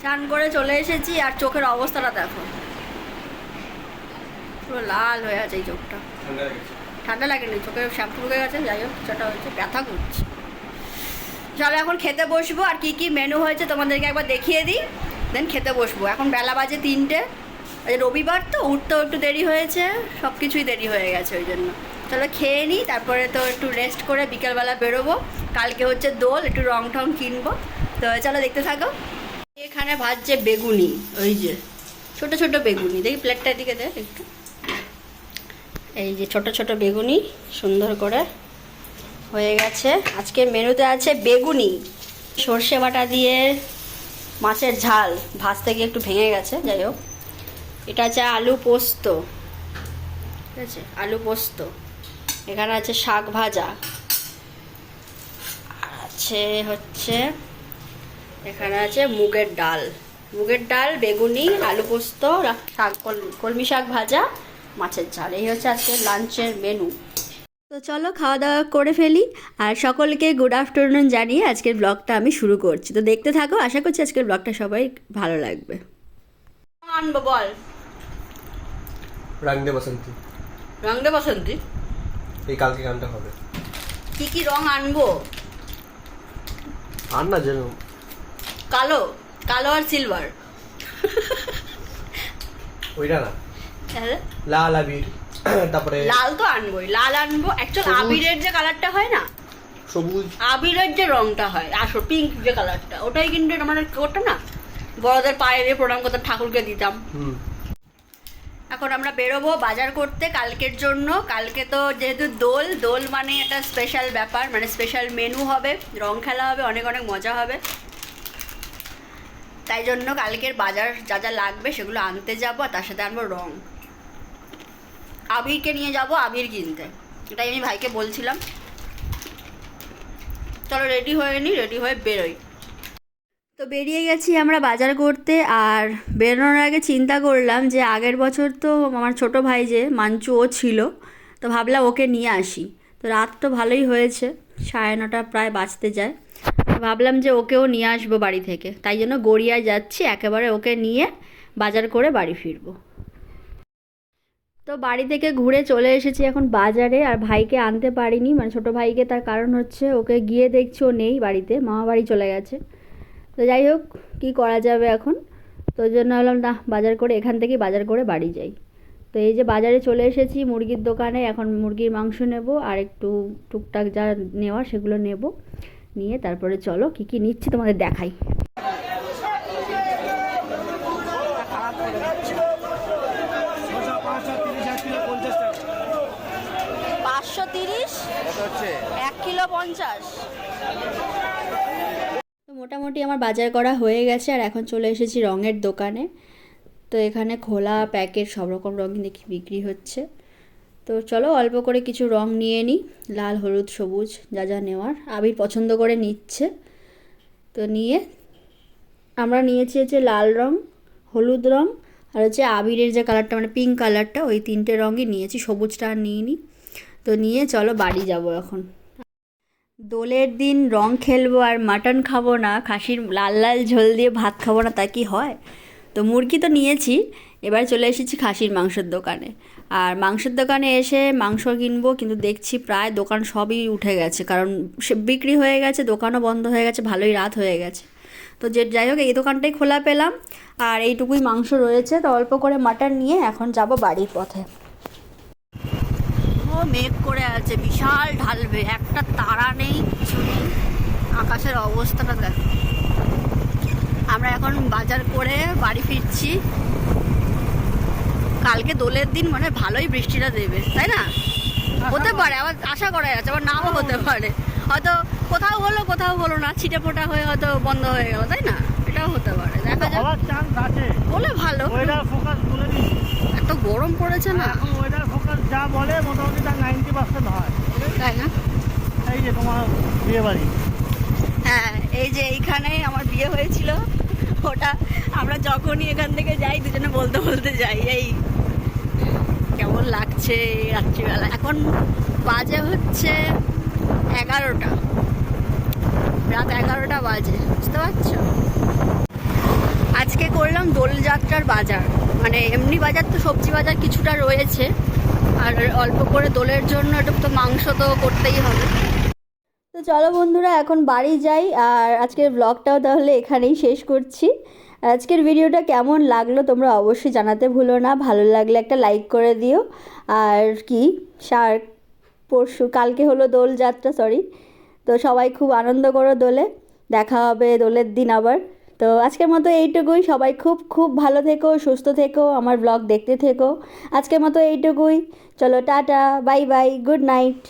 স্নান করে চলে এসেছি আর চোখের অবস্থাটা দেখো। পুরো লাল হয়ে আছে এই চোখটা। ঠান্ডা লাগেনি চোখে শ্যাম্পু ঢুকে গেছে যাই হোক সেটা হয়েছে ব্যথা করছে। চলো এখন খেতে বসবো আর কি কি মেনু হয়েছে তোমাদেরকে একবার দেখিয়ে দিই দেন খেতে বসবো। এখন বেলা বাজে তিনটে রবিবার তো উঠতেও একটু দেরি হয়েছে সব কিছুই দেরি হয়ে গেছে ওই জন্য। চলো খেয়ে নিই তারপরে তো একটু রেস্ট করে বিকেলবেলা বেরোবো। কালকে হচ্ছে দোল একটু রং টং কিনবো। তো চলো দেখতে থাকো। এখানে ভাজছে বেগুনি। ওই যে। ছোট ছোট বেগুনি। দেখি প্লেটটার দিকে দেখ একটু। এই যে ছোট ছোট বেগুনি সুন্দর করে হয়ে গেছে। আজকে মেনুতে আছে বেগুনি। সর্ষে বাটা দিয়ে মাছের ঝাল। ভাজতে গিয়ে একটু ভেঙে গেছে যাই হোক। এটা আছে আলু পোস্ত। ঠিক আছে? আলু পোস্ত। এখানে আছে শাক ভাজা। আর আছে হচ্ছে এখানে আছে মুগের ডাল। মুগের ডাল বেগুনি আলু পোস্ত শাক কলমি শাক ভাজা মাছের ঝাল। এই হচ্ছে আজকে লাঞ্চের মেনু তো চলো খাওয়া দাওয়া করে ফেলি। আর সকলকে গুড আফটারনুন জানিয়ে আজকের ব্লগটা আমি শুরু করছি। তো দেখতে থাকো আশা করছি আজকের ব্লগটা সবাই ভালো লাগবে। আনব বল। রং দে বসন্তী। রং দে বসন্তী? এই কালকে গানটা হবে। কি কি রং আনব? আর না কালো কালো আর সিলভার ওইটা না? লাল আবির। তারপরে লাল তো আনবোই লাল আনব। অ্যাকচুয়াল। আবিরের যে কালারটা হয় না? সবুজ। আবিরের যে রংটা হয় আসো পিঙ্ক যে কালারটা ওটাই কিন্তু আমরা করতাম না বড়দের পায়ে দিয়ে প্রণাম করতাম ঠাকুরকে দিতাম। হুম। এখন আমরা বেরোবো বাজার করতে কালকের জন্য। কালকে তো যেহেতু দোল দোল মানে একটা স্পেশাল ব্যাপার মানে স্পেশাল মেনু হবে রং খেলা হবে অনেক অনেক মজা হবে। তাই জন্য কালকের বাজার যা যা লাগবে সেগুলো আনতে যাব আর তার সাথে আনব রং। আবিরকে নিয়ে যাব আবির কিনতে। এটাই আমি ভাইকে বলছিলাম। চলো রেডি হয়ে নি, রেডি হয়ে বেরোই। তো বেরিয়ে গেছি আমরা বাজার করতে আর বেরোনোর আগে চিন্তা করলাম যে আগের বছর তো আমার ছোট ভাই যে, মাঞ্চু ও ছিল, তো ভাবলাম ওকে নিয়ে আসি। তো রাত তো ভালোই হয়েছে, সাড়ে নটা প্রায় বাঁচতে যায়। ভাবলাম যে ওকেও নিয়ে আসব বাড়ি থেকে। তাই জন্য গড়িয়ায় যাচ্ছি, একেবারে ওকে নিয়ে বাজার করে বাড়ি ফিরবো। তো বাড়ি থেকে ঘুরে চলে এসেছি এখন বাজারে, আর ভাইকে আনতে পারিনি। মানে ছোটো ভাইকে তার কারণ হচ্ছে ওকে গিয়ে দেখছি, ও নেই বাড়িতে, মামা বাড়ি চলে গেছে। তো যাই হোক, কী করা যাবে এখন? তো ওই জন্য ভাবলাম, না, বাজার করে, এখান থেকেই বাজার করে বাড়ি যাই। তো এই যে বাজারে চলে এসেছি, মুরগির দোকানে, এখন মুরগির মাংস নেব, আর একটু টুকটাক যা নেওয়া সেগুলো নেব। নিয়ে তারপরে চলো কী কী নিচ্ছি তোমাদের দেখাই। পাঁচশো তিরিশ এক কিলো পঞ্চাশ। তো মোটামুটি আমার বাজার করা হয়ে গেছে আর এখন চলে এসেছি রঙের দোকানে। তো এখানে খোলা প্যাকেট সব রকম রঙ দেখি বিক্রি হচ্ছে। তো চলো অল্প করে কিছু রং নিয়ে নিই। লাল, হলুদ, সবুজ, যা যা নেওয়ার। আবির পছন্দ করে নিচ্ছে। তো নিয়ে আমরা নিয়েছি হচ্ছে লাল রং, হলুদ রং, আর হচ্ছে আবিরের যে কালারটা মানে পিঙ্ক কালারটা, ওই তিনটে রঙই নিয়েছি। সবুজটা আর নিইনি তো নিয়ে চলো বাড়ি যাব এখন। দোলের দিন রং খেলব আর মাটন খাব না, খাসির লাল লাল ঝোল দিয়ে ভাত খাব না, তা কি হয়? তো মুরগি তো নিয়েছি, এবার চলে এসেছি খাসির মাংসের দোকানে। আর মাংসের দোকানে এসে মাংস কিনবো, কিন্তু দেখছি প্রায় দোকান সবই উঠে গেছে। কারণ সে বিক্রি হয়ে গেছে, দোকানও বন্ধ হয়ে গেছে, ভালোই রাত হয়ে গেছে। তো যে যাই হোক, এই দোকানটাই খোলা পেলাম। আর এইটুকুই মাংস রয়েছে, তো অল্প করে মাটন নিয়ে এখন যাব বাড়ির পথে। ও, মেঘ করে আছে, বিশাল ঢালবে। একটা তারা নেই, কিছু নেই। আকাশের অবস্থাটা দেখো। আমরা এখন বাজার করে বাড়ি ফিরছি। কালকে দোলের দিন মানে ভালোই বৃষ্টিটা দেবে তাই না? হতে পারে আবার আশা করা যাচ্ছে আবার নাও হতে পারে। হয়তো কোথাও হলো কোথাও হলো না ছিটে ফোটা হয়ে হয়তো বন্ধ হয়ে গেল তাই না? এটাও হতে পারে দেখা যাক। বলে ভালো। এত গরম পড়েছে না। এখন ওয়েদার ফোকাস যা বলে মোটামুটি তার নাইনটি পার্সেন্ট হয়। তাই না? এই যে তোমার বিয়ে বাড়ি। হ্যাঁ এই যে এইখানে আমার বিয়ে হয়েছিল। ওটা আমরা যখনই এখান থেকে যাই দুজনে বলতে বলতে যাই এই লাগছে রাত্রিবেলা। এখন বাজে হচ্ছে এগারোটা। রাত এগারোটা বাজে, বুঝতে পারছ? করলাম দোলযাত্রার বাজার। মানে এমনি বাজার তো সবজি বাজার কিছুটা রয়েছে, আর অল্প করে দোলের জন্য একটু তো মাংস তো করতেই হবে। তো চলো বন্ধুরা, এখন বাড়ি যাই, আর আজকের ব্লগটাও তাহলে এখানেই শেষ করছি। আজকের ভিডিওটা কেমন লাগল তোমরা অবশ্যই জানাতে ভুলো না। ভালো লাগলে একটা লাইক করে দিও। আর কি, সার, পরশু, কালকে হলো দোলযাত্রা সরি তো সবাই খুব আনন্দ করো দোলে। দেখা হবে দোলের দিন আবার। তো আজকের মতো এইটুকুই। সবাই খুব খুব ভালো থেকো, সুস্থ থেকো, আমার ব্লগ দেখতে থেকো। আজকের মতো এইটুকুই। চলো, tata bye bye good night